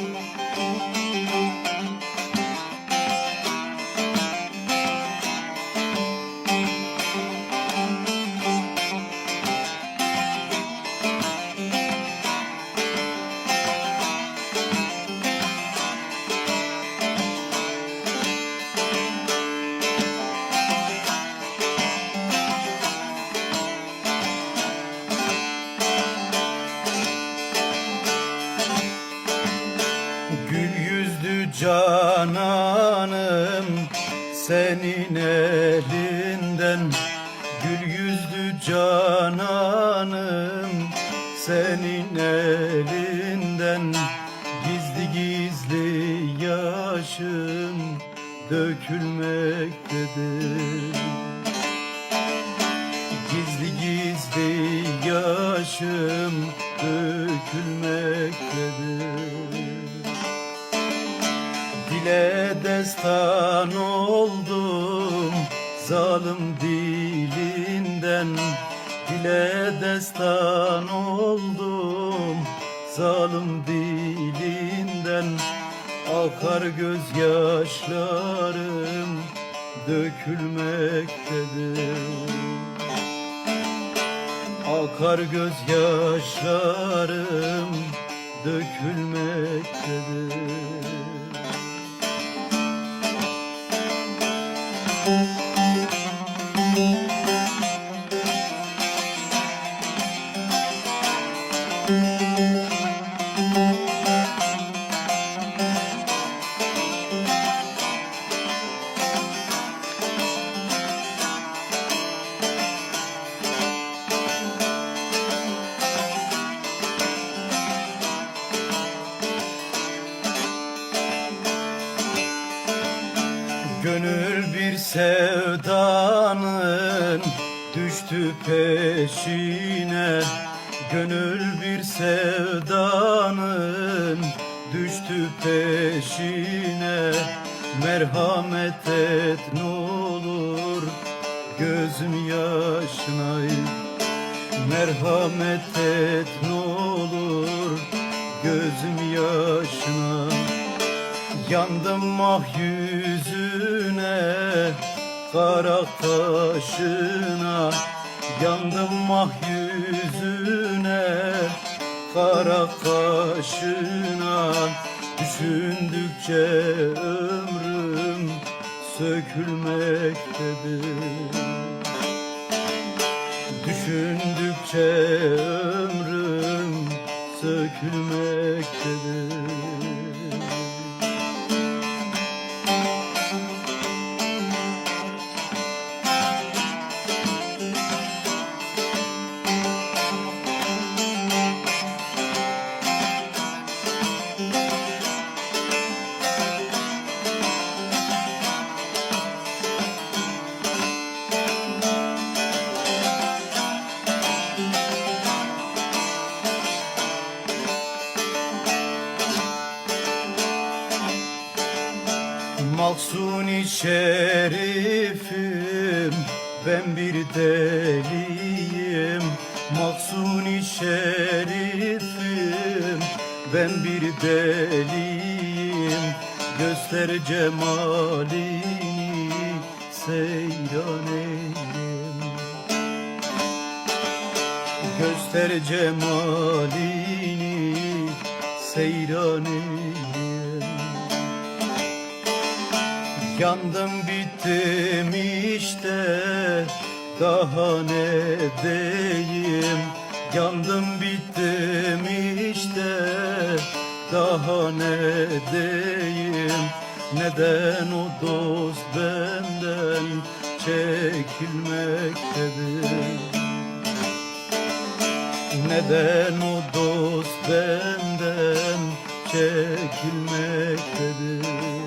うん。Cananım senin elinden Gül yüzlü cananım senin elinden Gizli gizli yaşım dökülmektedir. Gizli gizli yaşım dökülmektedir Dile destan oldum zalim dilinden. Dile destan oldum zalim dilinden. Akar gözyaşlarım dökülmektedir. Akar gözyaşlarım dökülmektedir Gönül bir sevdanın düştü peşine. Gönül bir sevdanın düştü peşine. Merhamet et ne olur gözüm yaşına. Merhamet et ne olur gözüm yaşına. Yandım mah yüzüne Kara taşına Yandım mah yüzüne. Kara kaşına Düşündükçe ömrüm sökülmektedir. Düşündükçe ömrüm sökülmektedir Maksuni şerifim ben bir deliyim. Maksuni şerifim ben bir deliyim. Göster cemalini seyran eyleyim Göster cemalini seyran eyleyim Yandım bittim işte. Daha ne diyeyim? Yandım bittim işte. Daha ne diyeyim? Neden o dost benden çekilmektedir? Neden o dost benden çekilmektedir